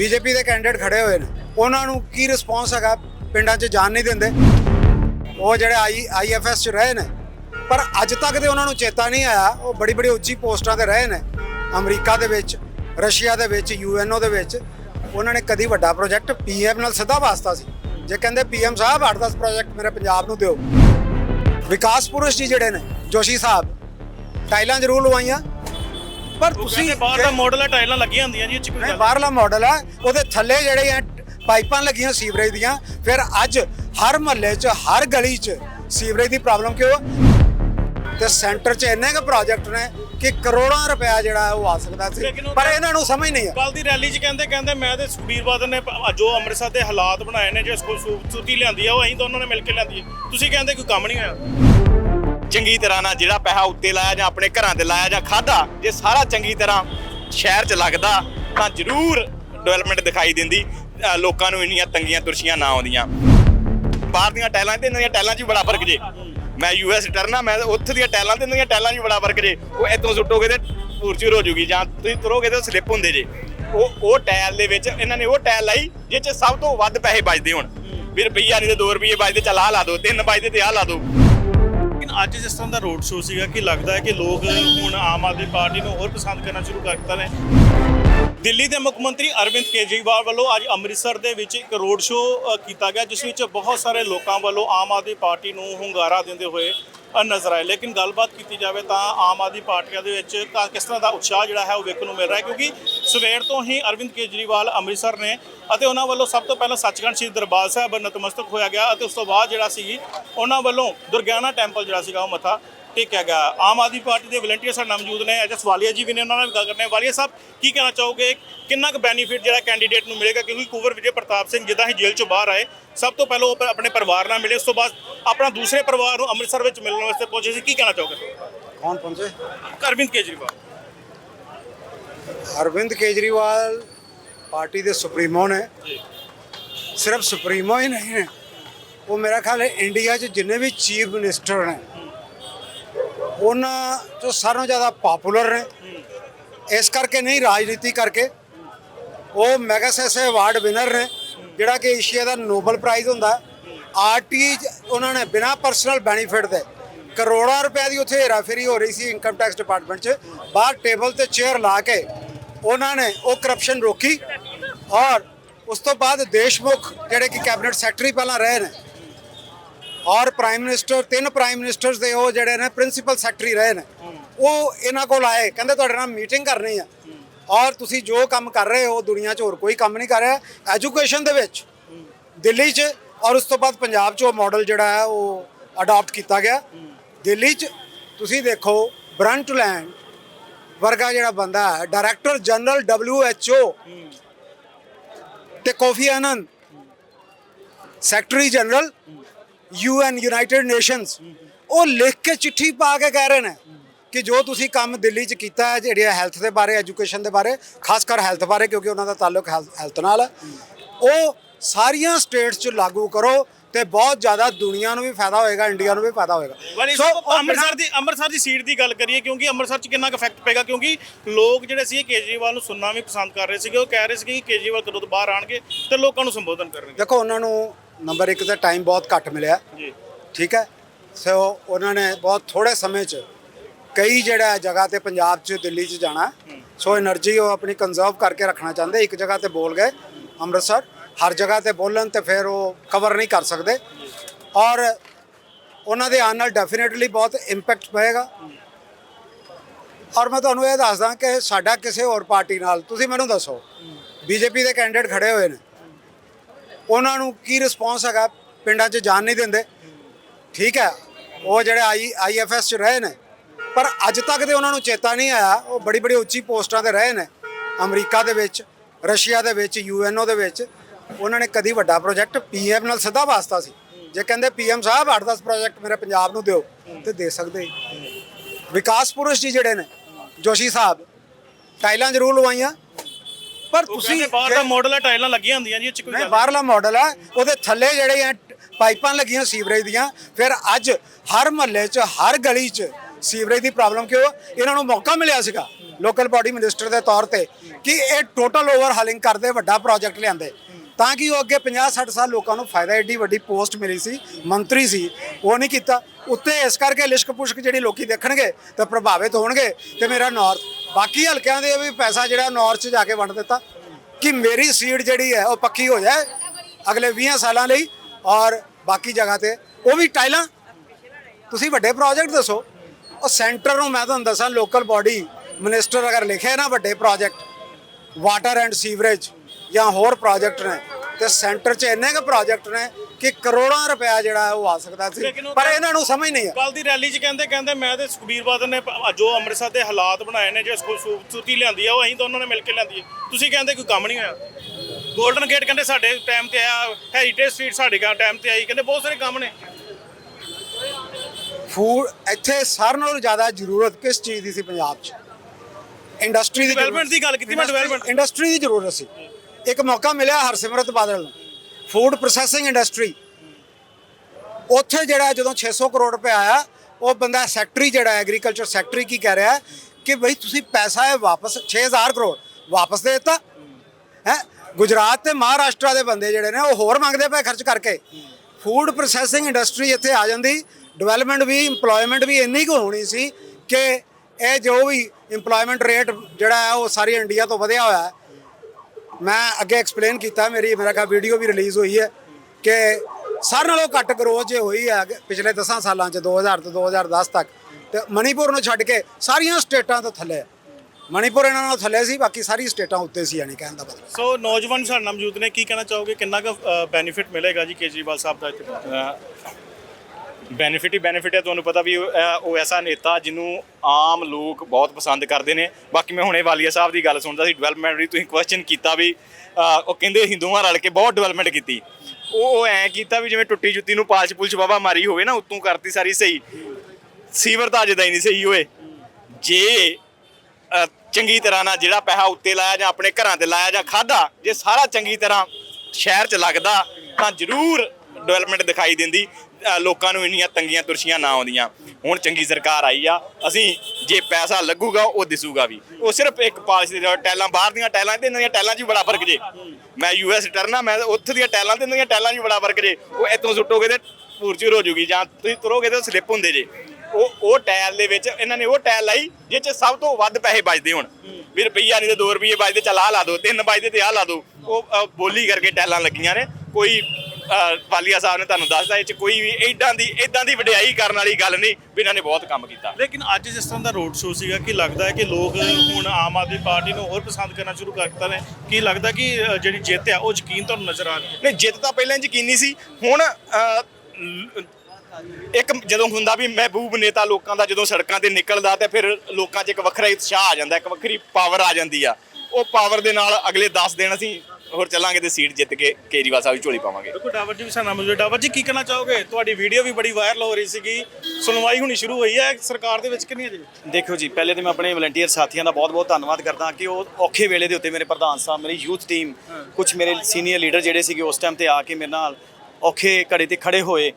BJP ਦੇ candidate ਖੜੇ ਹੋਏ ਨੇ। ਉਹਨਾਂ ਨੂੰ ਕੀ ਰਿਸਪੌਂਸ ਹੈਗਾ? ਪਿੰਡਾਂ 'ਚ ਜਾਣ ਨਹੀਂ ਦਿੰਦੇ। ਉਹ ਜਿਹੜੇ ਆਈ ਆਈਐਫਐਸ 'ਚ ਰਹੇ ਨੇ। ਪਰ ਅੱਜ ਤੱਕ ਤੇ ਉਹਨਾਂ ਨੂੰ ਚੇਤਾ ਨਹੀਂ ਆਇਆ। ਉਹ ਬੜੀ ਬੜੀ ਉੱਚੀ ਪੋਸਟਾਂ ਤੇ ਰਹੇ ਨੇ। ਅਮਰੀਕਾ ਦੇ ਵਿੱਚ, ਰਸ਼ੀਆ ਦੇ ਵਿੱਚ ਯੂਐਨਓ ਦੇ ਵਿੱਚ। ਉਹਨਾਂ ਨੇ ਕਦੀ ਵੱਡਾ ਪ੍ਰੋਜੈਕਟ ਪੀਐਮ ਨਾਲ ਸਿੱਧਾ ਵਾਸਤਾ ਸੀ। ਜੇ ਕਹਿੰਦੇ ਪੀਐਮ ਸਾਹਿਬ 8-10 ਪ੍ਰੋਜੈਕਟ ਮੇਰੇ ਪੰਜਾਬ ਨੂੰ ਦਿਓ। ਵਿਕਾਸ ਪੁਰਸ਼ ਜੀ ਜਿਹੜੇ ਨੇ, ਜੋਸ਼ੀ ਸਾਹਿਬ, ਟਾਈਲਾਂ ਜ਼ਰੂਰ ਲਵਾਈਆਂ। ਪਰ ਤੁਸੀਂ ਬਾਹਰ ਦਾ ਮਾਡਲ ਹੈ ਟਾਈਲਾਂ ਲੱਗੀਆਂ ਹੁੰਦੀਆਂ ਜੀ ਇਹ 'ਚ ਕੋਈ ਨਹੀਂ ਬਾਹਰਲਾ ਮਾਡਲ ਹੈ ਉਹਦੇ ਥੱਲੇ ਜਿਹੜੇ ਆ ਪਾਈਪਾਂ ਲੱਗੀਆਂ ਸੀਵਰੇਜ ਦੀਆਂ ਫਿਰ ਅੱਜ ਹਰ ਮਹੱਲੇ 'ਚ ਹਰ ਗਲੀ 'ਚ ਸੀਵਰੇਜ ਦੀ ਪ੍ਰੋਬਲਮ ਕਿਉਂ? ਤੇ ਸੈਂਟਰ 'ਚ ਇੰਨੇ ਕੁ ਪ੍ਰੋਜੈਕਟ ਨੇ ਕਿ ਕਰੋੜਾਂ ਰੁਪਇਆ ਜਿਹੜਾ ਉਹ ਆ ਸਕਦਾ ਸੀ ਲੇਕਿਨ ਉਹ ਪਰ ਤਾਂ- ਇਹਨਾਂ ਨੂੰ ਸਮਝ ਨਹੀਂ ਆ। ਕੱਲ ਦੀ ਰੈਲੀ 'ਚ ਕਹਿੰਦੇ ਕਹਿੰਦੇ ਮੈਂ ਤੇ ਸੁਖਬੀਰ ਬਾਦਲ ਨੇ ਪ- ਜੋ ਅੰਮ੍ਰਿਤਸਰ ਦੇ ਹਾਲਾਤ ਬਣਾਏ ਨੇ ਜੇ ਸਕੂਲ ਸੂਤੀ ਲਿਆਂਦੀ ਆ ਉਹ ਅਸੀਂ ਦੋਨਾਂ ਨੇ ਮਿਲ ਕੇ ਲਿਆਂਦੀ ਹੈ ਤੁਸੀਂ ਕਹਿੰਦੇ ਕੋਈ ਕੰਮ ਨਹੀਂ ਹੋਇਆ? ਚੰਗੀ ਤਰ੍ਹਾਂ ਨਾਲ ਜਿਹੜਾ ਪੈਸਾ ਉੱਤੇ ਲਾਇਆ ਜਾਂ ਆਪਣੇ ਘਰਾਂ ਤੇ ਲਾਇਆ ਜਾਂ ਖਾਦਾ ਜੇ ਸਾਰਾ ਚੰਗੀ ਤਰ੍ਹਾਂ ਸ਼ਹਿਰ 'ਚ ਲੱਗਦਾ, ਤਾਂ ਜ਼ਰੂਰ ਡਿਵੈਲਪਮੈਂਟ ਦਿਖਾਈ ਦਿੰਦੀ ਲੋਕਾਂ ਨੂੰ ਇੰਨੀਆਂ ਤੰਗੀਆਂ ਤੁਰਸ਼ੀਆਂ ਨਾ ਆਉਂਦੀਆਂ। ਬਾਹਰ ਦੀਆਂ ਟੈਲਾਂ ਤੇ ਇਹਨਾਂ ਦੀਆਂ ਟੈਲਾਂ 'ਚ ਵੀ ਬੜਾ ਫ਼ਰਕ ਜੇ। ਮੈਂ ਯੂਐਸ ਟਰਨਾ ਮੈਂ ਉੱਥੇ ਦੀਆਂ ਟੈਲਾਂ ਤੇ ਇਹਨਾਂ ਦੀਆਂ ਟੈਲਾਂ 'ਚ ਵੀ ਬੜਾ ਫ਼ਰਕ ਜੇ। ਉਹ ਇੱਥੋਂ ਸੁੱਟੋਗੇ ਤੇ ਪੂਰਚੂਰ ਹੋ ਜੂਗੀ, ਜਾਂ ਤੁਸੀਂ ਤੁਰੋਗੇ ਤੇ ਸਲਿੱਪ ਹੁੰਦੇ ਜੇ। ਉਹ ਉਹ ਟੈਲ ਦੇ ਵਿੱਚ ਇਹਨਾਂ ਨੇ ਉਹ ਟੈਲ ਲਾਈ, ਜਿਹ 'ਚ ਸਭ ਤੋਂ ਵੱਧ ਪੈਸੇ ਬਚਦੇ ਹੋਣ। ਵੀ ਰੁਪਈਆ ਨਹੀਂ ਤੇ 2 ਰੁਪਈਏ ਬਚਦੇ, ਚੱਲ ਆਹ ਲਾ ਦੋ 3 ਬਚਦੇ ਤੇ ਆਹ ਲਾ ਦੋ। ਅੱਜ ਜਿਸ ਤਰ੍ਹਾਂ ਦਾ ਰੋਡ ਸ਼ੋਅ ਸੀਗਾ ਕਿ ਲੱਗਦਾ ਹੈ ਕਿ ਲੋਕ ਹੁਣ ਆਮ ਆਦਮੀ ਪਾਰਟੀ ਨੂੰ ਹੋਰ ਪਸੰਦ ਕਰਨਾ ਸ਼ੁਰੂ ਕਰ ਦਿੱਤਾ ਨੇ। ਦਿੱਲੀ ਦੇ ਮੁੱਖ ਮੰਤਰੀ ਅਰਵਿੰਦ ਕੇਜਰੀਵਾਲ ਵੱਲੋਂ ਅੱਜ ਅੰਮ੍ਰਿਤਸਰ ਦੇ ਵਿੱਚ ਇੱਕ ਰੋਡ ਸ਼ੋਅ ਕੀਤਾ ਗਿਆ, ਜਿਸ ਵਿੱਚ ਬਹੁਤ ਸਾਰੇ ਲੋਕਾਂ ਵੱਲੋਂ ਆਮ ਆਦਮੀ ਪਾਰਟੀ ਨੂੰ ਹੁੰਗਾਰਾ ਦਿੰਦੇ ਹੋਏ ਨਜ਼ਰ ਆਏ। ਲੇਕਿਨ ਗੱਲਬਾਤ ਕੀਤੀ ਜਾਵੇ ਤਾਂ ਆਮ ਆਦਮੀ ਪਾਰਟੀਆਂ ਦੇ ਵਿੱਚ ਕਾ- ਕਿਸ ਤਰ੍ਹਾਂ ਦਾ ਉਤਸ਼ਾਹ ਜਿਹੜਾ ਹੈ ਉਹ ਵੇਖਣ ਨੂੰ ਮਿਲ ਰਿਹਾ ਹੈ, ਕਿਉਂਕਿ ਸਵੇਰ ਤੋਂ ਹੀ ਅਰਵਿੰਦ ਕੇਜਰੀਵਾਲ ਅੰਮ੍ਰਿਤਸਰ ਨੇ ਅਤੇ ਉਹਨਾਂ ਵੱਲੋਂ ਸਭ ਤੋਂ ਪਹਿਲਾਂ ਸੱਚਖੰਡ ਸ੍ਰੀ ਦਰਬਾਰ ਸਾਹਿਬ ਨਤਮਸਤਕ ਹੋਇਆ ਗਿਆ ਅਤੇ ਉਸ ਤੋਂ ਬਾਅਦ ਜਿਹੜਾ ਸੀ, ਉਹਨਾਂ ਵੱਲੋਂ ਦੁਰਗਿਆਨਾ ਟੈਂਪਲ ਜਿਹੜਾ ਸੀਗਾ ਉਹ ਮੱਥਾ ਟੇਕਿਆ ਗਿਆ ਆਮ ਆਦਮੀ ਪਾਰਟੀ ਦੇ ਵਲੰਟੀਅਰ ਸਾਡੇ ਨਾਲ ਮੌਜੂਦ ਨੇ ਐਜਸ ਵਾਲੀਆ ਜੀ ਵੀ ਨੇ ਉਹਨਾਂ ਨਾਲ ਵੀ ਗੱਲ ਕਰਨੇ ਵਾਲੀਆ ਸਾਹਿਬ ਕੀ ਕਹਿਣਾ ਚਾਹੋਗੇ? ਕਿੰਨਾ ਕੁ ਬੈਨੀਫਿਟ ਜਿਹੜਾ ਕੈਂਡੀਡੇਟ ਨੂੰ ਮਿਲੇਗਾ? ਕਿਉਂਕਿ ਕੁਵਰ ਵਿਜੇ ਪ੍ਰਤਾਪ ਸਿੰਘ ਜਿੱਦਾਂ ਹੀ ਜੇਲ੍ਹ ਚੋਂ ਬਾਹਰ ਆਏ ਸਭ ਤੋਂ ਪਹਿਲਾਂ ਉਹ ਆਪਣੇ ਪਰਿਵਾਰ ਨਾਲ ਮਿਲੇ ਉਸ ਤੋਂ ਬਾਅਦ ਆਪਣਾ ਦੂਸਰੇ ਪਰਿਵਾਰ ਨੂੰ ਅੰਮ੍ਰਿਤਸਰ ਵਿੱਚ ਮਿਲਣ ਵਾਸਤੇ ਪਹੁੰਚੇ ਸੀ। ਕੀ ਕਹਿਣਾ ਚਾਹੋਗੇ? ਕੌਣ ਪਹੁੰਚੇ? ਅਰਵਿੰਦ ਕੇਜਰੀਵਾਲ। ਅਰਵਿੰਦ ਕੇਜਰੀਵਾਲ ਪਾਰਟੀ ਦੇ ਸੁਪਰੀਮੋ ਨੇ। ਸਿਰਫ ਸੁਪਰੀਮੋ ਹੀ ਨਹੀਂ ਨੇ। ਉਹ ਮੇਰਾ ਖਿਆਲ ਹੈ ਇੰਡੀਆ 'ਚ ਜਿੰਨੇ ਵੀ ਚੀਫ ਮਿਨਿਸਟਰ ਨੇ ਉਹਨਾਂ 'ਚੋਂ ਸਾਰਿਆਂ ਨਾਲੋਂ ਜ਼ਿਆਦਾ ਪਪੂਲਰ ਨੇ, ਇਸ ਕਰਕੇ ਨਹੀਂ ਰਾਜਨੀਤੀ ਕਰਕੇ, ਉਹ ਮੈਗਾਸੈਸੇ ਅਵਾਰਡ ਵਿਨਰ ਨੇ, ਜਿਹੜਾ ਕਿ ਏਸ਼ੀਆ ਦਾ ਨੋਬਲ ਪ੍ਰਾਈਜ਼ ਹੁੰਦਾ ਆਰਟੀ ਉਹਨਾਂ ਨੇ ਬਿਨਾ ਪਰਸਨਲ ਬੈਨੀਫਿਟ ਦੇ ਕਰੋੜਾਂ ਰੁਪਏ ਦੀ ਉੱਥੇ ਹੇਰਾਫੇਰੀ ਹੋ ਰਹੀ ਸੀ ਇਨਕਮ ਟੈਕਸ ਡਿਪਾਰਟਮੈਂਟ 'ਚ। ਬਾਹਰ ਟੇਬਲ ਤੇ ਚੇਅਰ ਲਾ ਕੇ ਉਹਨਾਂ ਨੇ ਉਹ ਕਰਪਸ਼ਨ ਰੋਕੀ ਔਰ ਉਸ ਤੋਂ ਬਾਅਦ ਦੇਸ਼ਮੁਖ ਜਿਹੜੇ ਕਿ ਕੈਬਨਿਟ ਸੈਕਟਰੀ ਪਹਿਲਾਂ ਰਹੇ ਨੇ ਔਰ ਪ੍ਰਾਈਮ ਮਿਨਿਸਟਰ ਤਿੰਨ ਪ੍ਰਾਈਮ ਮਿਨਿਸਟਰਸ ਦੇ ਉਹ ਜਿਹੜੇ ਨੇ ਪ੍ਰਿੰਸੀਪਲ ਸੈਕਟਰੀ ਰਹੇ ਨੇ, ਉਹ ਇਹਨਾਂ ਕੋਲ ਆਏ, ਕਹਿੰਦੇ ਤੁਹਾਡੇ ਨਾਲ ਮੀਟਿੰਗ ਕਰਨੀ ਆ। ਔਰ ਤੁਸੀਂ ਜੋ ਕੰਮ ਕਰ ਰਹੇ ਹੋ, ਦੁਨੀਆ 'ਚ ਹੋਰ ਕੋਈ ਕੰਮ ਨਹੀਂ ਕਰ ਰਿਹਾ। ਐਜੂਕੇਸ਼ਨ ਦੇ ਵਿੱਚ, ਦਿੱਲੀ 'ਚ ਔਰ ਉਸ ਤੋਂ ਬਾਅਦ ਪੰਜਾਬ 'ਚ ਉਹ ਮਾਡਲ ਜਿਹੜਾ ਹੈ, ਉਹ ਅਡਾਪਟ ਕੀਤਾ ਗਿਆ। ਦਿੱਲੀ 'ਚ ਤੁਸੀਂ ਦੇਖੋ ਬਰੰਟਲੈਂਡ ਵਰਗਾ ਜਿਹੜਾ ਬੰਦਾ ਹੈ director general W H O ਤੇ Kofi Annan secretary general UN United Nations. ਉਹ ਲਿਖ ਕੇ ਚਿੱਠੀ ਪਾ ਕੇ ਕਹਿ ਰਹੇ ਨੇ ਕਿ ਜੋ ਤੁਸੀਂ ਕੰਮ ਦਿੱਲੀ 'ਚ ਕੀਤਾ ਹੈ ਜਿਹੜੇ ਹੈਲਥ ਦੇ ਬਾਰੇ ਐਜੂਕੇਸ਼ਨ ਦੇ ਬਾਰੇ ਖਾਸ ਕਰ ਹੈਲਥ ਬਾਰੇ ਕਿਉਂਕਿ ਉਹਨਾਂ ਦਾ ਤਾਲੁਕ ਹੈਲਥ ਨਾਲ ਹੈ ਉਹ ਸਾਰੀਆਂ ਸਟੇਟਸ 'ਚ ਲਾਗੂ ਕਰੋ ਤੇ ਬਹੁਤ ਜ਼ਿਆਦਾ ਦੁਨੀਆ ਨੂੰ ਵੀ ਫਾਇਦਾ ਹੋਏਗਾ ਇੰਡੀਆ ਨੂੰ ਵੀ ਫਾਇਦਾ ਹੋਏਗਾ। ਉਹ ਅੰਮ੍ਰਿਤਸਰ ਦੀ ਅੰਮ੍ਰਿਤਸਰ ਦੀ ਸੀਟ ਦੀ ਗੱਲ ਕਰੀਏ ਕਿਉਂਕਿ ਅੰਮ੍ਰਿਤਸਰ 'ਚ ਕਿੰਨਾ ਕੁ ਇਫੈਕਟ ਪਏਗਾ ਕਿਉਂਕਿ ਲੋਕ ਜਿਹੜੇ ਸੀ ਕੇਜਰੀਵਾਲ ਨੂੰ ਸੁਣਨਾ ਵੀ ਪਸੰਦ ਕਰ ਰਹੇ ਸੀਗੇ ਉਹ ਕਹਿ ਰਹੇ ਸੀਗੇ ਕਿ ਕੇਜਰੀਵਾਲ ਕਦੋਂ ਤੋਂ ਬਾਹਰ ਆਣਗੇ ਤੇ ਲੋਕਾਂ ਨੂੰ ਸੰਬੋਧਨ ਕਰਨਗੇ ਦੇਖੋ ਉਹਨਾਂ ਨੂੰ ਨੰਬਰ ਇੱਕ ਤਾਂ ਟਾਈਮ ਬਹੁਤ ਘੱਟ ਮਿਲਿਆ। ਜੀ। ਠੀਕ ਹੈ? ਸੋ ਉਹਨਾਂ ਨੇ ਬਹੁਤ ਥੋੜੇ ਸਮੇਂ 'ਚ ਕਈ ਜਿਹੜਾ ਜਗ੍ਹਾ ਤੇ ਪੰਜਾਬ 'ਚ ਦਿੱਲੀ 'ਚ ਜਾਣਾ। ਸੋ એનર્ਜੀ ਉਹ ਆਪਣੀ ਕੰਜ਼ਰਵ ਕਰਕੇ ਰੱਖਣਾ ਚਾਹੁੰਦੇ। ਇੱਕ ਜਗ੍ਹਾ ਤੇ ਬੋਲ ਗਏ ਅੰਮ੍ਰਿਤਸਰ। ਹਰ ਜਗ੍ਹਾ ਤੇ ਬੋਲਣ ਤੇ ਫਿਰ ਉਹ ਕਵਰ ਨਹੀਂ ਕਰ ਸਕਦੇ। ਔਰ ਉਹਨਾਂ ਦੇ ਆਉਣ ਨਾਲ ਡੈਫੀਨਿਟਲੀ ਬਹੁਤ ਇੰਪੈਕਟ ਪਏਗਾ। ਔਰ ਮੈਂ ਤੁਹਾਨੂੰ ਇਹ ਦੱਸਦਾ ਕਿ ਸਾਡਾ ਕਿਸੇ ਹੋਰ ਪਾਰਟੀ ਨਾਲ ਤੁਸੀਂ ਮੈਨੂੰ ਦੱਸੋ ਬੀਜੇਪੀ ਦੇ ਕੈਂਡੀਡੇਟ ਖੜੇ ਹੋਏ ਨੇ। ਉਹਨਾਂ ਨੂੰ ਕੀ ਰਿਸਪੌਂਸ ਹੈਗਾ? ਪਿੰਡਾਂ 'ਚ ਜਾਣ ਨਹੀਂ ਦਿੰਦੇ। ਠੀਕ ਹੈ। ਉਹ ਜਿਹੜੇ ਆਈ ਆਈਐਫਐਸ 'ਚ ਰਹੇ ਨੇ। ਪਰ ਅੱਜ ਤੱਕ ਤੇ ਉਹਨਾਂ ਨੂੰ ਚੇਤਾ ਨਹੀਂ ਆਇਆ। ਉਹ ਬੜੀ ਬੜੀ ਉੱਚੀ ਪੋਸਟਾਂ ਤੇ ਰਹੇ ਨੇ। ਅਮਰੀਕਾ ਦੇ ਵਿੱਚ, ਰਸ਼ੀਆ ਦੇ ਵਿੱਚ ਯੂਐਨਓ ਦੇ ਵਿੱਚ। ਉਹਨਾਂ ਨੇ ਕਦੀ ਵੱਡਾ ਪ੍ਰੋਜੈਕਟ ਪੀਐਮ ਨਾਲ ਸਿੱਧਾ ਵਾਸਤਾ ਸੀ। ਜੇ ਕਹਿੰਦੇ ਪੀਐਮ ਸਾਹਿਬ 8-10 ਪ੍ਰੋਜੈਕਟ ਮੇਰੇ ਪੰਜਾਬ ਨੂੰ ਦਿਓ ਤੇ ਦੇ ਸਕਦੇ। ਵਿਕਾਸ ਪੁਰਸ਼ ਜੀ ਜਿਹੜੇ ਨੇ, ਜੋਸ਼ੀ ਸਾਹਿਬ, ਟਾਈਲਾਂ ਜ਼ਰੂਰ ਲਵਾਈਆਂ। ਪਰ ਤੁਸੀਂ ਬਾਹਰ ਦਾ ਮਾਡਲ ਹੈ ਟਾਈਲਾਂ ਲੱਗੀਆਂ ਹੁੰਦੀਆਂ ਜੀ ਇਹ 'ਚ ਕੋਈ ਨਹੀਂ ਬਾਹਰਲਾ ਮਾਡਲ ਹੈ ਉਹਦੇ ਥੱਲੇ ਜਿਹੜੇ ਆ ਪਾਈਪਾਂ ਲੱਗੀਆਂ ਸੀਵਰੇਜ ਦੀਆਂ ਫਿਰ ਅੱਜ ਹਰ ਮਹੱਲੇ 'ਚ ਹਰ ਗਲੀ 'ਚ ਸੀਵਰੇਜ ਦੀ ਪ੍ਰੋਬਲਮ ਕਿਉਂ? ਇਹਨਾਂ ਨੂੰ ਮੌਕਾ ਮਿਲਿਆ ਸੀਗਾ ਲੋਕਲ ਬਾਡੀ ਮਿਨਿਸਟਰ ਦੇ ਤੌਰ ਤੇ ਕਿ ਇਹ ਟੋਟਲ ਓਵਰਹਾਲਿੰਗ ਕਰਦੇ ਵੱਡਾ ਪ੍ਰੋਜੈਕਟ ਲਿਆਂਦੇ ਤਾਂ ਕਿ ਉਹ ਅੱਗੇ 50 60 ਸਾਲ ਲੋਕਾਂ ਨੂੰ ਫਾਇਦਾ, ਏਡੀ ਵੱਡੀ ਪੋਸਟ ਮਿਲੀ ਸੀ, ਮੰਤਰੀ ਸੀ, ਉਹ ਨਹੀਂ ਕੀਤਾ। ਉੱਤੇ ਇਸ ਕਰਕੇ ਲਿਸ਼ਕ ਪੁਸ਼ਕ ਜਿਹੜੀ ਲੋਕੀ ਦੇਖਣਗੇ ਤੇ ਪ੍ਰਭਾਵਿਤ ਹੋਣਗੇ ਤੇ ਮੇਰਾ ਨਾਰਥ ਬਾਕੀ ਹਲਕਿਆਂ ਦੇ ਵੀ ਪੈਸਾ ਜਿਹੜਾ ਨਾਰਥ 'ਚ ਜਾ ਕੇ ਵੰਡ ਦਿੱਤਾ ਕਿ ਮੇਰੀ ਸੀਟ ਜਿਹੜੀ ਹੈ, ਉਹ ਪੱਕੀ ਹੋ ਜਾਏ ਅਗਲੇ 20 ਸਾਲਾਂ ਲਈ ਔਰ ਬਾਕੀ ਜਗ੍ਹਾ ਤੇ। ਉਹ ਵੀ ਟਾਈਲਾਂ। ਤੁਸੀਂ ਵੱਡੇ ਪ੍ਰੋਜੈਕਟ ਦੱਸੋ। ਉਹ ਸੈਂਟਰ ਨੂੰ ਮੈਂ ਤੁਹਾਨੂੰ ਦੱਸਾਂ ਲੋਕਲ ਬਾਡੀ ਮਿਨਿਸਟਰ ਅਗਰ ਲਿਖੇ ਨਾ ਵੱਡੇ ਪ੍ਰੋਜੈਕਟ ਵਾਟਰ ਐਂਡ ਸੀਵਰੇਜ ਜਾਂ ਹੋਰ ਪ੍ਰੋਜੈਕਟ ਨੇ ਤੇ ਸੈਂਟਰ 'ਚ ਇੰਨੇ ਕੁ ਪ੍ਰੋਜੈਕਟ ਨੇ ਕਿ ਕਰੋੜਾਂ ਰੁਪਇਆ ਜਿਹੜਾ ਉਹ ਆ ਸਕਦਾ ਸੀ। ਲੇਕਿਨ ਉਹ ਪਰ ਤਾਂ- ਇਹਨਾਂ ਨੂੰ ਸਮਝ ਨਹੀਂ ਆ। ਕੱਲ ਦੀ ਰੈਲੀ 'ਚ ਕਹਿੰਦੇ ਕਹਿੰਦੇ ਮੈਂ ਤੇ ਸੁਖਬੀਰ ਬਾਦਲ ਨੇ ਪ- ਜੋ ਅੰਮ੍ਰਿਤਸਰ ਦੇ ਹਾਲਾਤ ਬਣਾਏ ਨੇ ਜੋ ਖੂਬਸੂਰਤੀ ਲਿਆਂਦੀ ਆ ਉਹ ਅਸੀਂ ਦੋਨਾਂ ਨੇ ਮਿਲ ਕੇ ਲਿਆਂਦੀ ਹੈ ਤੁਸੀਂ ਕਹਿੰਦੇ ਕੋਈ ਕੰਮ ਨਹੀਂ ਹੋਇਆ। 골ਡਨ ਗੇਟ ਕਹਿੰਦੇ ਸਾਡੇ ਟਾਈਮ ਤੇ ਆਇਆ ਹੈਰੀਟੇਜ ਸਟਰੀਟ ਸਾਡੇ ਟਾਈਮ ਤੇ ਆਈ ਕਹਿੰਦੇ ਬਹੁਤ ਸਾਰੇ ਕੰਮ ਨੇ। ਫੂਡ ਇੱਥੇ ਸਾਰਿਆਂ ਨਾਲੋਂ ਜ਼ਿਆਦਾ ਜ਼ਰੂਰਤ ਕਿਸ ਚੀਜ਼ ਦੀ ਸੀ ਪੰਜਾਬ 'ਚ? ਇੰਡਸਟਰੀ ਦੀ Development ਦੀ ਗੱਲ ਕੀਤੀ ਮੈਂ, development। ਇੰਡਸਟਰੀ ਦੀ ਜ਼ਰੂਰਤ ਸੀ। ਇੱਕ ਮੌਕਾ ਮਿਲਿਆ ਹਰਸਿਮਰਤ ਬਾਦਲ ਨੂੰ। ਫੂਡ ਪ੍ਰੋਸੈਸਿੰਗ ਇੰਡਸਟਰੀ ਉੱਥੇ ਜਿਹੜਾ ਜਦੋਂ 600 ਕਰੋੜ ਰੁਪਏ ਆਇਆ, ਉਹ ਬੰਦਾ ਸੈਕਟਰੀ ਜਿਹੜਾ ਐਗਰੀਕਲਚਰ ਸੈਕਟਰੀ ਕੀ ਕਹਿ ਰਿਹਾ ਕਿ ਬਈ ਤੁਸੀਂ ਪੈਸਾ ਹੈ ਵਾਪਸ 6000 ਕਰੋੜ ਵਾਪਸ ਦੇ ਦਿੱਤਾ। ਹੈ? ਗੁਜਰਾਤ ਤੇ ਮਹਾਰਾਸ਼ਟਰ ਦੇ ਬੰਦੇ ਜਿਹੜੇ ਨੇ, ਉਹ ਹੋਰ ਮੰਗਦੇ ਪਏ ਖਰਚ ਕਰਕੇ। ਫੂਡ ਪ੍ਰੋਸੈਸਿੰਗ ਇੰਡਸਟਰੀ ਇੱਥੇ ਆ ਜਾਂਦੀ। ਡਿਵੈਲਪਮੈਂਟ ਵੀ, EMPLOYMENT ਵੀ ਇੰਨੀ ਕੁ ਹੋਣੀ ਸੀ ਕਿ ਇਹ ਜੋ ਵੀ EMPLOYMENT ਰੇਟ ਜਿਹੜਾ ਹੈ, ਉਹ ਸਾਰੀ ਇੰਡੀਆ ਤੋਂ ਵਧਿਆ ਹੋਇਆ ਹੈ। ਮੈਂ ਅੱਗੇ ਐਕਸਪਲੇਨ ਕੀਤਾ ਮੇਰੀ ਮੇਰਾ ਕਾ ਵੀਡੀਓ ਵੀ ਰਿਲੀਜ਼ ਹੋਈ ਹੈ ਕਿ ਸਾਰਿਆਂ ਨਾਲੋਂ ਘੱਟ ਗਰੋਥ ਜੇ ਹੋਈ ਹੈ ਪਿਛਲੇ 10 ਸਾਲਾਂ ਚ 2000 ਤੋਂ 2010 ਤੱਕ ਤੇ ਮਣੀਪੁਰ ਨੂੰ ਛੱਡ ਕੇ ਸਾਰੀਆਂ ਸਟੇਟਾਂ ਤੋਂ ਥੱਲੇ। ਮਣੀਪੁਰ ਇਹਨਾਂ ਨਾਲੋਂ ਥੱਲੇ ਸੀ ਬਾਕੀ ਸਾਰੀ ਸਟੇਟਾਂ ਉੱਤੇ ਸੀ ਯਾਨੀ ਕਹਿਣ ਦਾ ਮਤਲਬ ਸੋ ਨੌਜਵਾਨ ਸਾਡੇ ਨਾਲ ਮੌਜੂਦ ਨੇ ਕੀ ਕਹਿਣਾ ਚਾਹੋਗੇ? ਕਿੰਨਾ ਕੁ ਬੈਨੀਫਿਟ ਮਿਲੇਗਾ ਜੀ ਕੇਜਰੀਵਾਲ ਸਾਹਿਬ ਦਾ ਇੱਥੇ? ਬੈਨੀਫਿਟ ਹੀ ਬੈਨੀਫਿਟ ਹੈ, ਤੁਹਾਨੂੰ ਪਤਾ ਵੀ ਉਹ ਐਸਾ ਨੇਤਾ ਜਿਹਨੂੰ ਆਮ ਲੋਕ ਬਹੁਤ ਪਸੰਦ ਕਰਦੇ ਨੇ। ਬਾਕੀ ਮੈਂ ਹੁਣੇ ਵਾਲੀਆ ਸਾਹਿਬ ਦੀ ਗੱਲ ਸੁਣਦਾ ਸੀ ਡਿਵੈਲਪਮੈਂਟ ਦੀ ਤੁਸੀਂ ਕੁਐਸਚਨ ਕੀਤਾ ਵੀ ਉਹ ਕਹਿੰਦੇ ਹਿੰਦੂਆਂ ਰਲ ਕੇ ਬਹੁਤ ਡਿਵੈਲਪਮੈਂਟ ਕੀਤੀ। ਉਹ ਉਹ ਐ ਕੀਤਾ ਵੀ ਜਿਵੇਂ ਟੁੱਟੀ ਜੁੱਤੀ ਨੂੰ ਪਾਲਚ ਪੁਲਚ ਬਾਬਾ ਮਾਰੀ ਹੋਵੇ ਨਾ, ਉਤੋਂ ਕਰਤੀ ਸਾਰੀ ਸਹੀ। ਸੀਵਰ ਤਾਂ ਅਜੇ ਦਾ ਹੀ ਨਹੀਂ ਸਹੀ ਹੋਏ। ਜੇ ਚੰਗੀ ਤਰ੍ਹਾਂ ਨਾਲ ਜਿਹੜਾ ਪੈਸਾ ਉੱਤੇ ਲਾਇਆ ਜਾਂ ਆਪਣੇ ਘਰਾਂ ਤੇ ਲਾਇਆ ਜਾਂ ਖਾਦਾ ਜੇ ਸਾਰਾ ਚੰਗੀ ਤਰ੍ਹਾਂ ਸ਼ਹਿਰ 'ਚ ਲੱਗਦਾ, ਤਾਂ ਜ਼ਰੂਰ ਡਿਵੈਲਪਮੈਂਟ ਦਿਖਾਈ ਦਿੰਦੀ ਲੋਕਾਂ ਨੂੰ ਇੰਨੀਆਂ ਤੰਗੀਆਂ ਤੁਰਸ਼ੀਆਂ ਨਾ ਆਉਂਦੀਆਂ। ਹੁਣ ਚੰਗੀ ਸਰਕਾਰ ਆਈ ਆ, ਅਸੀਂ ਜੇ ਪੈਸਾ ਲੱਗੂਗਾ, ਉਹ ਦਿਸੂਗਾ ਵੀ। ਉਹ ਸਿਰਫ ਇੱਕ ਪਾਲਿਸ਼ ਦੇ ਟੈਲਾਂ, ਬਾਹਰ ਦੀਆਂ ਟੈਲਾਂ ਤੇ ਇਹਨਾਂ ਦੀਆਂ ਟੈਲਾਂ 'ਚ ਵੀ ਬੜਾ ਫ਼ਰਕ ਜੇ। ਮੈਂ ਯੂਐਸ ਟਰਨਾ ਮੈਂ ਉੱਥੇ ਦੀਆਂ ਟੈਲਾਂ ਤੇ ਇਹਨਾਂ ਦੀਆਂ ਟੈਲਾਂ 'ਚ ਵੀ ਬੜਾ ਫ਼ਰਕ ਜੇ। ਉਹ ਇੱਥੋਂ ਸੁੱਟੋਗੇ ਤੇ ਪੂਰਚੂਰ ਹੋ ਜੂਗੀ, ਜਾਂ ਤੁਸੀਂ ਤੁਰੋਗੇ ਤੇ ਸਲਿੱਪ ਹੁੰਦੇ ਜੇ। ਉਹ ਉਹ ਟਾਇਲ ਦੇ ਵਿੱਚ ਇਹਨਾਂ ਨੇ ਉਹ ਟਾਇਲ ਲਾਈ, ਜਿਹ 'ਚ ਸਭ ਤੋਂ ਵੱਧ ਪੈਸੇ ਬਚਦੇ ਹੁਣ। ਵੀ ਰੁਪਈਆ ਨਹੀਂ ਤੇ 2 ਰੁਪਈਏ ਬਚਦੇ, ਚੱਲ ਆਹ ਲਾ ਦੋ, ਤਿੰਨ ਬਚਦੇ ਤੇ ਆਹ ਲਾ ਦੋ। ਉਹ ਬੋਲੀ ਕਰਕੇ ਟਾਇਲਾਂ ਲੱਗੀਆਂ ਨੇ। ਕੋਈ ਵਾਲੀਆ ਸਾਹਿਬ ਨੇ ਤੁਹਾਨੂੰ ਦੱਸਦਾ ਇਹ 'ਚ ਕੋਈ ਵੀ ਇਦਾਂ ਦੀ ਇਦਾਂ ਦੀ ਵਡਿਆਈ ਕਰਨ ਵਾਲੀ ਗੱਲ ਨਹੀਂ ਵੀ ਇਹਨਾਂ ਨੇ ਬਹੁਤ ਕੰਮ ਕੀਤਾ। ਲੇਕਿਨ ਅੱਜ ਜਿਸ ਤਰ੍ਹਾਂ ਦਾ ਰੋਡ ਸ਼ੋਅ ਸੀਗਾ ਕਿ ਲੱਗਦਾ ਹੈ ਕਿ ਲੋਕ ਹੁਣ ਆਮ ਆਦਮੀ ਪਾਰਟੀ ਨੂੰ ਹੋਰ ਪਸੰਦ ਕਰਨਾ ਸ਼ੁਰੂ ਕਰ ਦਿੱਤਾ ਨੇ? ਕੀ ਲੱਗਦਾ ਕਿ ਜਿਹੜੀ ਜਿੱਤ ਆ ਉਹ ਯਕੀਨ ਤੁਹਾਨੂੰ ਨਜ਼ਰ ਆ ਰਹੀ ਹੈ? ਨਹੀਂ ਜਿੱਤ ਤਾਂ ਪਹਿਲਾਂ ਯਕੀਨੀ ਸੀ। ਹੁਣ ਇੱਕ ਜਦੋਂ ਹੁੰਦਾ ਵੀ ਮਹਿਬੂਬ ਨੇਤਾ ਲੋਕਾਂ ਦਾ ਜਦੋਂ ਸੜਕਾਂ ਤੇ ਨਿਕਲਦਾ ਤੇ ਫਿਰ ਲੋਕਾਂ 'ਚ ਇੱਕ ਵੱਖਰਾ ਉਤਸ਼ਾਹ ਆ ਜਾਂਦਾ ਇੱਕ ਵੱਖਰੀ ਪਾਵਰ ਆ ਜਾਂਦੀ ਆ। ਉਹ ਪਾਵਰ ਦੇ ਨਾਲ ਅਗਲੇ 10 ਦਿਨ ਅਸੀਂ ਹੋਰ ਚੱਲਾਂਗੇ ਤੇ ਸੀਟ ਜਿੱਤ ਕੇ ਕੇਜਰੀਵਾਲ ਸਾਹਿਬ ਦੀ ਝੋਲੀ ਪਾਵਾਂਗੇ। ਦੇਖੋ ਡਾਵਰ ਜੀ ਵੀ ਸਾਡਾ ਮੌਜੂਦ ਡਾਵਰ ਜੀ ਕੀ ਕਹਿਣਾ ਚਾਹੋਗੇ? ਤੁਹਾਡੀ ਵੀਡੀਓ ਵੀ ਬੜੀ ਵਾਇਰਲ ਹੋ ਰਹੀ ਸੀਗੀ। ਸੁਣਵਾਈ ਹੋਣੀ ਸ਼ੁਰੂ ਹੋਈ ਹੈ। ਸਰਕਾਰ ਦੇ ਵਿੱਚ ਕਿ ਨਹੀਂ ਅਜੇ ਦੇਖੋ ਜੀ ਪਹਿਲੇ ਤੇ ਮੈਂ ਆਪਣੇ ਵਲੰਟੀਅਰ ਸਾਥੀਆਂ ਦਾ ਬਹੁਤ-ਬਹੁਤ ਧੰਨਵਾਦ ਕਰਦਾ ਕਿ ਉਹ ਔਖੇ ਵੇਲੇ ਦੇ ਉੱਤੇ ਮੇਰੇ ਪ੍ਰਧਾਨ ਸਾਹਿਬ ਮੇਰੀ ਯੂਥ ਟੀਮ ਕੁਝ ਮੇਰੇ ਸੀਨੀਅਰ ਲੀਡਰ ਜਿਹੜੇ ਸੀਗੇ ਉਸ ਟਾਈਮ ਤੇ ਆ ਕੇ ਮੇਰੇ ਨਾਲ ਔਖੇ ਘੜੇ ਤੇ ਖੜੇ ਹੋਏ।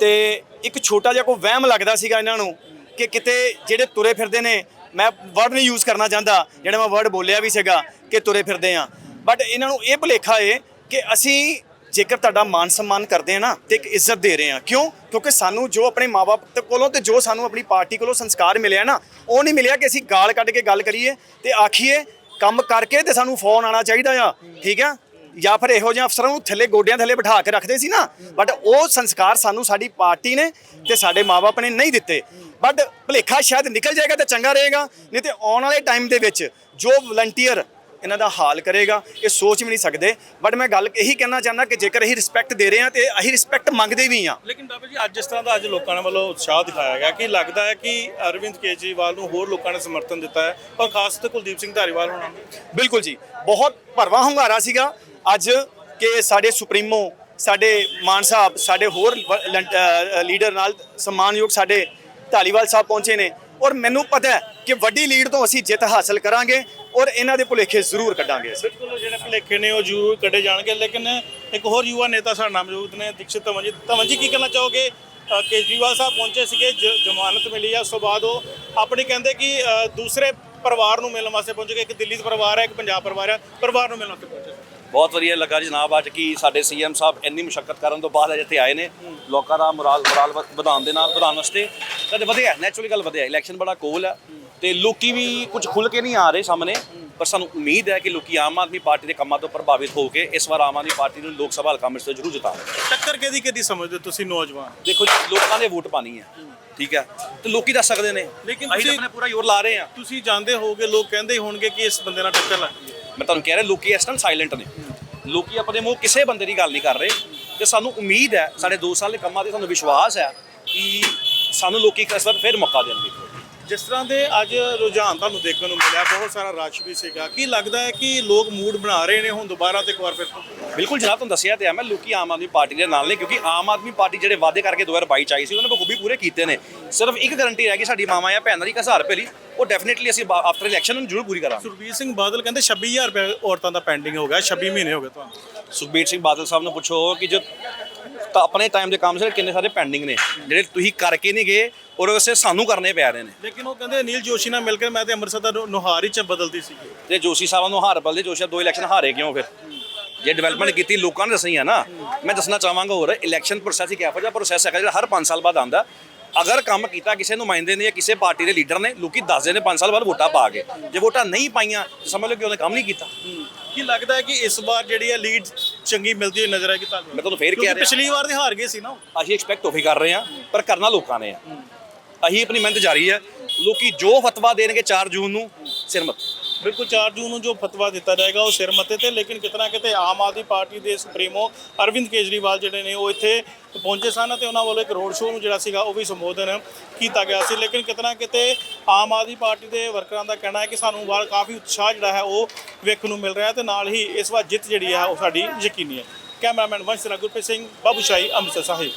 ਤੇ ਇੱਕ ਛੋਟਾ ਜਿਹਾ ਕੋਈ ਵਹਿਮ ਲੱਗਦਾ ਸੀਗਾ ਇਹਨਾਂ ਨੂੰ ਕਿ ਕਿਤੇ ਜਿਹੜੇ ਤੁਰੇ ਫਿਰਦੇ ਨੇ ਮੈਂ ਵਰਡ ਨਹੀਂ ਯੂਜ਼ ਕਰਨਾ ਚਾਹੁੰਦਾ ਜਿਹੜਾ ਮੈਂ ਵਰਡ ਬੋਲਿਆ ਵੀ ਸੀਗਾ ਕਿ ਤੁਰੇ ਫਿਰਦੇ ਆ। ਬਟ ਇਹਨਾਂ ਨੂੰ ਇਹ ਭੁਲੇਖਾ ਏ ਕਿ ਅਸੀਂ ਜੇਕਰ ਤੁਹਾਡਾ ਮਾਨ ਸਨਮਾਨ ਕਰਦੇ ਆ ਨਾ ਤੇ ਇੱਕ ਇੱਜ਼ਤ ਦੇ ਰਹੇ ਆ ਕਿਉਂ? ਕਿਉਂਕਿ ਸਾਨੂੰ ਜੋ ਆਪਣੇ ਮਾਪੇ ਕੋਲੋਂ ਤੇ ਜੋ ਸਾਨੂੰ ਆਪਣੀ ਪਾਰਟੀ ਕੋਲੋਂ ਸੰਸਕਾਰ ਮਿਲਿਆ ਨਾ, ਉਹ ਨਹੀਂ ਮਿਲਿਆ ਕਿ ਅਸੀਂ ਗਾਲ ਕੱਢ ਕੇ ਗੱਲ ਕਰੀਏ ਤੇ ਆਖੀਏ ਕੰਮ ਕਰਕੇ ਤੇ ਸਾਨੂੰ ਫੋਨ ਆਣਾ ਚਾਹੀਦਾ ਆ। ਠੀਕ ਆ? ਜਾਂ ਫਿਰ ਇਹੋ ਜਿਹੇ ਅਫਸਰਾਂ ਨੂੰ ਥੱਲੇ ਗੋਡਿਆਂ ਥੱਲੇ ਬਿਠਾ ਕੇ ਰੱਖਦੇ ਸੀ ਨਾ। ਬਟ ਉਹ ਸੰਸਕਾਰ ਸਾਨੂੰ ਸਾਡੀ ਪਾਰਟੀ ਨੇ ਤੇ ਸਾਡੇ ਮਾਪੇ ਨੇ ਨਹੀਂ ਦਿੱਤੇ। ਬਟ ਭੁਲੇਖਾ ਸ਼ਾਇਦ ਨਿਕਲ ਜਾਏਗਾ ਤੇ ਚੰਗਾ ਰਹੇਗਾ, ਨਹੀਂ ਤੇ ਆਉਣ ਵਾਲੇ ਟਾਈਮ ਦੇ ਵਿੱਚ ਜੋ ਵਲੰਟੀਅਰ ਇਹਨਾਂ ਦਾ ਹਾਲ ਕਰੇਗਾ ਇਹ ਸੋਚ ਵੀ ਨਹੀਂ ਸਕਦੇ। ਬਟ ਮੈਂ ਗੱਲ ਇਹੀ ਕਹਿਣਾ ਚਾਹੁੰਦਾ ਕਿ ਜੇਕਰ ਅਸੀਂ ਰਿਸਪੈਕਟ ਦੇ ਰਹੇ ਹਾਂ ਤੇ ਅਸੀਂ ਰਿਸਪੈਕਟ ਮੰਗਦੇ ਵੀ ਹਾਂ। ਲੇਕਿਨ ਡਾਵਰ ਜੀ ਅੱਜ ਜਿਸ ਤਰ੍ਹਾਂ ਦਾ ਅੱਜ ਲੋਕਾਂ ਨੇ ਵੱਲੋਂ ਉਤਸ਼ਾਹ ਦਿਖਾਇਆ ਗਿਆ ਕਿ ਲੱਗਦਾ ਹੈ ਕਿ ਅਰਵਿੰਦ ਕੇਜਰੀਵਾਲ ਨੂੰ ਹੋਰ ਲੋਕਾਂ ਨੇ ਸਮਰਥਨ ਦਿੱਤਾ ਹੈ ਔਰ ਖਾਸ ਤੌਰ ਤੇ ਕੁਲਦੀਪ ਸਿੰਘ ਧਾਰੀਵਾਲ ਹੋਣਾ ਬਿਲਕੁਲ ਜੀ ਬਹੁਤ ਭਰਵਾਂ ਹੁੰਗਾਰਾ ਸੀਗਾ। ਅੱਜ ਕਿ ਸਾਡੇ ਸੁਪਰੀਮੋ ਸਾਡੇ ਮਾਨ ਸਾਹਿਬ ਸਾਡੇ ਹੋਰ ਲੀਡਰ ਨਾਲ ਸਨਮਾਨਯੋਗ ਸਾਡੇ ਧਾਲੀਵਾਲ ਸਾਹਿਬ ਪਹੁੰਚੇ ਨੇ। ਔਰ ਮੈਨੂੰ ਪਤਾ ਹੈ ਕਿ ਵੱਡੀ ਲੀਡ ਤੋਂ ਅਸੀਂ ਜਿੱਤ ਹਾਸਲ ਕਰਾਂਗੇ। ਔਰ ਇਹਨਾਂ ਦੇ ਭੁਲੇਖੇ ਜ਼ਰੂਰ ਕੱਢਾਂਗੇ ਅਸੀਂ। ਬਿਲਕੁਲ ਜਿਹੜੇ ਭਲੇਖੇ ਨੇ ਉਹ ਜ਼ਰੂਰ ਕੱਢੇ ਜਾਣਗੇ ਲੇਕਿਨ ਇੱਕ ਹੋਰ ਯੁਵਾ ਨੇਤਾ ਸਾਡੇ ਨਾਲ ਮੌਜੂਦ ਨੇ ਦੀਕਸ਼ਿਤ ਧਵਨ ਜੀ ਧਵਨ ਜੀ ਕੀ ਕਹਿਣਾ ਚਾਹੋਗੇ? ਕੇਜਰੀਵਾਲ ਸਾਹਿਬ ਪਹੁੰਚੇ ਸੀਗੇ ਜ- ਜ਼ਮਾਨਤ ਮਿਲੀ ਆ ਉਸ ਤੋਂ ਬਾਅਦ ਉਹ ਆਪਣੀ ਕਹਿੰਦੇ ਕਿ ਦੂਸਰੇ ਪਰਿਵਾਰ ਨੂੰ ਮਿਲਣ ਵਾਸਤੇ ਪਹੁੰਚੇ ਇੱਕ ਦਿੱਲੀ ਦਾ ਪਰਿਵਾਰ ਹੈ ਇੱਕ ਪੰਜਾਬ ਪਰਿਵਾਰ ਹੈ ਪਰਿਵਾਰ ਨੂੰ ਮਿਲਣ ਵਾਸਤੇ ਪਹੁੰਚੇ ਬਹੁਤ ਵਧੀਆ ਲੱਗਾ ਜੀ ਜਨਾਬ ਅੱਜ ਕੀ ਸਾਡੇ ਸੀਐਮ ਸਾਹਿਬ ਇੰਨੀ ਮੁਸ਼ਕਲ ਕਰਨ ਤੋਂ ਬਾਅਦ ਅੱਜ ਇੱਥੇ ਆਏ ਨੇ। ਲੋਕਾਂ ਦਾ ਮੋਰਾਲ ਮੋਰਾਲ ਵਧਾਉਣ ਦੇ ਨਾਲ ਵਧਾਉਣ ਵਾਸਤੇ। ਕਦੇ ਵਧਿਆ ਨੈਚੁਰਲੀ ਗੱਲ ਵਧਿਆ ਇਲੈਕਸ਼ਨ ਬੜਾ ਕੋਲ ਹੈ ਤੇ ਲੋਕੀ ਵੀ ਕੁਝ ਖੁੱਲ ਕੇ ਨਹੀਂ ਆ ਰਹੇ ਸਾਹਮਣੇ ਪਰ ਸਾਨੂੰ ਉਮੀਦ ਹੈ ਕਿ ਲੋਕੀ ਆਮ ਆਦਮੀ ਪਾਰਟੀ ਦੇ ਕੰਮਾਂ ਤੋਂ ਪ੍ਰਭਾਵਿਤ ਹੋ ਕੇ ਇਸ ਵਾਰ ਆਮ ਆਦਮੀ ਪਾਰਟੀ ਨੂੰ ਲੋਕ ਸਭਾ ਹਲਕਾ ਅੰਮ੍ਰਿਤਸਰ ਜ਼ਰੂਰ ਜਿਤਾਉਣਗੇ ਟੱਕਰ ਕਿਹਦੀ ਕਿਹਦੀ ਸਮਝਦੇ ਹੋ ਤੁਸੀਂ ਨੌਜਵਾਨ? ਦੇਖੋ ਜੀ ਲੋਕਾਂ ਨੇ ਵੋਟ ਪਾਣੀ ਹੈ ਠੀਕ ਹੈ? ਤੇ ਲੋਕੀ ਦੱਸ ਸਕਦੇ ਨੇ ਲੇਕਿਨ ਅਸੀਂ ਤਾਂ ਤੁਸੀਂ- ਆਪਣਾ ਪੂਰਾ ਜ਼ੋਰ ਲਾ ਰਹੇ ਹਾਂ। ਤੁਸੀਂ ਜਾਣਦੇ ਹੋਗੇ ਲੋਕ ਕਹਿੰਦੇ ਹੋਣਗੇ ਕਿ ਇਸ ਬੰਦੇ ਨਾਲ ਟੱਕਰ ਲੱਗ ਗਈ ਹੈ। ਮੈਂ ਤੁਹਾਨੂੰ ਕਹਿ ਰਿਹਾ ਲੋਕੀ ਇਸ ਟਾਈਮ ਸਾਇਲੈਂਟ ਨੇ। ਲੋਕੀ ਆਪਣੇ ਮੂੰਹ ਕਿਸੇ ਬੰਦੇ ਦੀ ਗੱਲ ਨਹੀਂ ਕਰ ਰਹੇ। ਤੇ ਸਾਨੂੰ ਉਮੀਦ ਹੈ ਸਾਡੇ 2 ਸਾਲ ਦੇ ਕੰਮਾਂ ਤੇ ਸਾਨੂੰ ਵਿਸ਼ਵਾਸ ਹੈ ਕਿ ਸਾਨੂੰ ਲੋਕੀ ਇਸ ਵਾਰ ਫਿਰ ਮੌਕਾ ਦੇਣਗੇ। ਜਿਸ ਤਰ੍ਹਾਂ ਦੇ ਅੱਜ ਰੁਝਾਨ ਤੁਹਾਨੂੰ ਦੇਖਣ ਨੂੰ ਮਿਲਿਆ ਬਹੁਤ ਸਾਰਾ ਰਸ਼ ਵੀ ਸੀਗਾ। ਕੀ ਲੱਗਦਾ ਹੈ ਕਿ ਲੋਕ ਮੂਡ ਬਣਾ ਰਹੇ ਨੇ ਹੁਣ ਦੁਬਾਰਾ ਤੇ ਇੱਕ ਵਾਰ ਫਿਰ ਬਿਲਕੁਲ ਜਨਾਬ ਤੁਹਾਨੂੰ ਦੱਸਿਆ ਤੇ ਹੈ ਮੈਂ ਲੋਕੀ ਆਮ ਆਦਮੀ ਪਾਰਟੀ ਦੇ ਨਾਲ ਨੇ ਕਿਉਂਕਿ ਆਮ ਆਦਮੀ ਪਾਰਟੀ ਜਿਹੜੇ ਵਾਅਦੇ ਕਰਕੇ 2022 ਚ ਆਈ ਸੀ ਉਹਨਾਂ ਨੇ ਬਖੂਬੀ ਪੂਰੇ ਕੀਤੇ ਨੇ। ਸਿਰਫ ਇੱਕ ਗਾਰੰਟੀ ਰਹਿ ਗਈ ਸਾਡੀ ਮਾਵਾਂ ਜਾਂ ਭੈਣਾਂ ਦੀ 1000 ਰੁਪਏ ਲਈ ਉਹ ਡੈਫੀਨਿਟਲੀ ਅਸੀਂ ਆਫਟਰ ਇਲੈਕਸ਼ਨ ਨੂੰ ਜ਼ਰੂਰ ਪੂਰੀ ਕਰਾਂਗੇ। ਸੁਰਬੀਰ ਸਿੰਘ ਬਾਦਲ ਕਹਿੰਦੇ 26000 ਰੁਪਏ ਔਰਤਾਂ ਦਾ ਪੈਂਡਿੰਗ ਹੋ ਗਿਆ 26 ਮਹੀਨੇ ਹੋ ਗਏ ਤੁਹਾਨੂੰ। ਸੁਖਬੀਰ ਸਿੰਘ ਬਾਦਲ ਸਾਹਿਬ ਨੂੰ ਪੁੱਛੋ ਕਿ ਜੋ ਤਾਂ ਆਪਣੇ ਟਾਈਮ ਦੇ ਕੰਮ ਸਾਰੇ ਕਿੰਨੇ ਸਾਰੇ ਪੈਂਡਿੰਗ ਨੇ ਜਿਹੜੇ ਤੁਸੀਂ ਕਰਕੇ ਨਹੀਂ ਗਏ ਔਰ ਉਸੇ ਸਾਨੂੰ ਕਰਨੇ ਪੈ ਰਹੇ ਨੇ। ਲੇਕਿਨ ਉਹ ਕਹਿੰਦੇ ਅਨਿਲ ਜੋਸ਼ੀ ਨਾਲ ਮਿਲ ਕੇ ਮੈਂ ਤੇ ਅੰਮ੍ਰਿਤਸਰ ਦਾ ਨੁ- ਨੁਹਾਰ ਹੀ ਚ ਬਦਲਦੀ ਸੀ। ਤੇ ਜੋਸ਼ੀ ਸਾਹਿਬਾਂ ਨੂੰ ਹਾਰ ਬਲਦੇ ਜੋਸ਼ੀ ਸਾਹਿਬ ਦੋ ਇਲੈਕਸ਼ਨ ਹਾਰੇ ਕਿਉਂ ਫਿਰ? ਜੇ ਡਿਵੈਲਪਮੈਂਟ ਕੀਤੀ ਲੋਕਾਂ ਨੇ ਦੱਸਣੀ ਹੈ ਨਾ। ਮੈਂ ਦੱਸਣਾ ਚਾਹਾਂਗਾ ਹੋਰ ਇਲੈਕਸ਼ਨ ਪ੍ਰੋਸੈਸ ਹੀ ਕਿਹੋ ਜਿਹਾ ਪ੍ਰੋਸੈਸ ਹੈਗਾ ਜਿਹੜਾ ਹਰ 5 ਸਾਲ ਬਾਅਦ ਆਉਂਦਾ। ਅਗਰ ਕੰਮ ਕੀਤਾ ਕਿਸੇ ਨੁਮਾਇੰਦੇ ਨੇ ਜਾਂ ਕਿਸੇ ਪਾਰਟੀ ਦੇ ਲੀਡਰ ਨੇ ਲੋਕੀ ਦੱਸਦੇ ਨੇ 5 ਸਾਲ ਬਾਅਦ ਵੋਟਾਂ ਪਾ ਕੇ। ਜੇ ਵੋਟਾਂ ਨਹੀਂ ਪਾਈਆਂ ਤਾਂ ਸਮਝ ਲਓ ਕਿ ਉਹਨੇ ਕੰਮ ਨਹੀਂ ਕੀਤਾ। ਕੀ ਲੱਗਦਾ ਹੈ ਕਿ ਇਸ ਵਾਰ ਜਿਹੜੀ ਹੈ ਲੀਡ ਚੰਗੀ ਮਿਲਦੀ ਹੋਈ ਨਜ਼ਰ ਆਏਗੀ ਤੁਹਾਨੂੰ? ਮੈਂ ਤੁਹਾਨੂੰ ਫੇਰ ਕਹਿ ਕਿਉਂਕਿ ਰਿਹਾ। ਪਿਛਲੀ ਵਾਰ ਦੇ ਹਾਰ ਗਏ ਸੀ ਨਾ ਉਹ। ਅਸੀਂ ਐਕਸਪੈਕਟ ਉਹੀ ਕਰ ਰਹੇ ਹਾਂ ਪਰ ਕਰਨਾ ਲੋਕਾਂ ਨੇ ਆ। ਅਸੀਂ ਆਪਣੀ ਮਿਹਨਤ ਜਾਰੀ ਹੈ। ਲੋਕੀ ਜੋ ਫਤਵਾ ਦੇਣਗੇ 4 ਜੂਨ ਨੂੰ ਸਿਰਮਤ ਬਿਲਕੁਲ 4 ਜੂਨ ਨੂੰ ਜੋ ਫਤਵਾ ਦਿੱਤਾ ਜਾਏਗਾ, ਉਹ ਸਿਰ ਮੱਤੇ ਤੇ, ਲੇਕਿਨ ਕਿਤਨਾ ਕਿਤੇ ਆਮ ਆਦਮੀ ਪਾਰਟੀ ਦੇ ਸੁਪਰੀਮੋ ਅਰਵਿੰਦ ਕੇਜਰੀਵਾਲ ਜਿਹੜੇ ਨੇ, ਉਹ ਇੱਥੇ ਪਹੁੰਚੇ ਸਨ ਤੇ ਉਹਨਾਂ ਵੱਲੋਂ ਇੱਕ ਰੋਡ ਸ਼ੋਅ ਨੂੰ ਜਿਹੜਾ ਸੀਗਾ, ਉਹ ਵੀ ਸੰਬੋਧਨ ਕੀਤਾ ਗਿਆ ਸੀ। ਲੇਕਿਨ ਕਿਤਨਾ ਕਿਤੇ ਆਮ ਆਦਮੀ ਪਾਰਟੀ ਦੇ ਵਰਕਰਾਂ ਦਾ ਕਹਿਣਾ ਹੈ ਕਿ ਸਾਨੂੰ ਬਾਹਰ ਕਾਫੀ ਉਤਸ਼ਾਹ ਜਿਹੜਾ ਹੈ, ਉਹ ਵੇਖਣ ਨੂੰ ਮਿਲ ਰਿਹਾ ਹੈ ਤੇ ਨਾਲ ਹੀ ਇਸ ਵਾਰ ਜਿੱਤ ਜਿਹੜੀ ਹੈ, ਉਹ ਸਾਡੀ ਯਕੀਨੀ ਹੈ। ਕੈਮਰਾਮੈਨ ਵੰਸ਼ ਗੁਰਪ੍ਰੀਤ ਸਿੰਘ ਬਾਬੂਸ਼ਾਹੀ ਅੰਮ੍ਰਿਤਸਰ ਸਾਹਿਬ।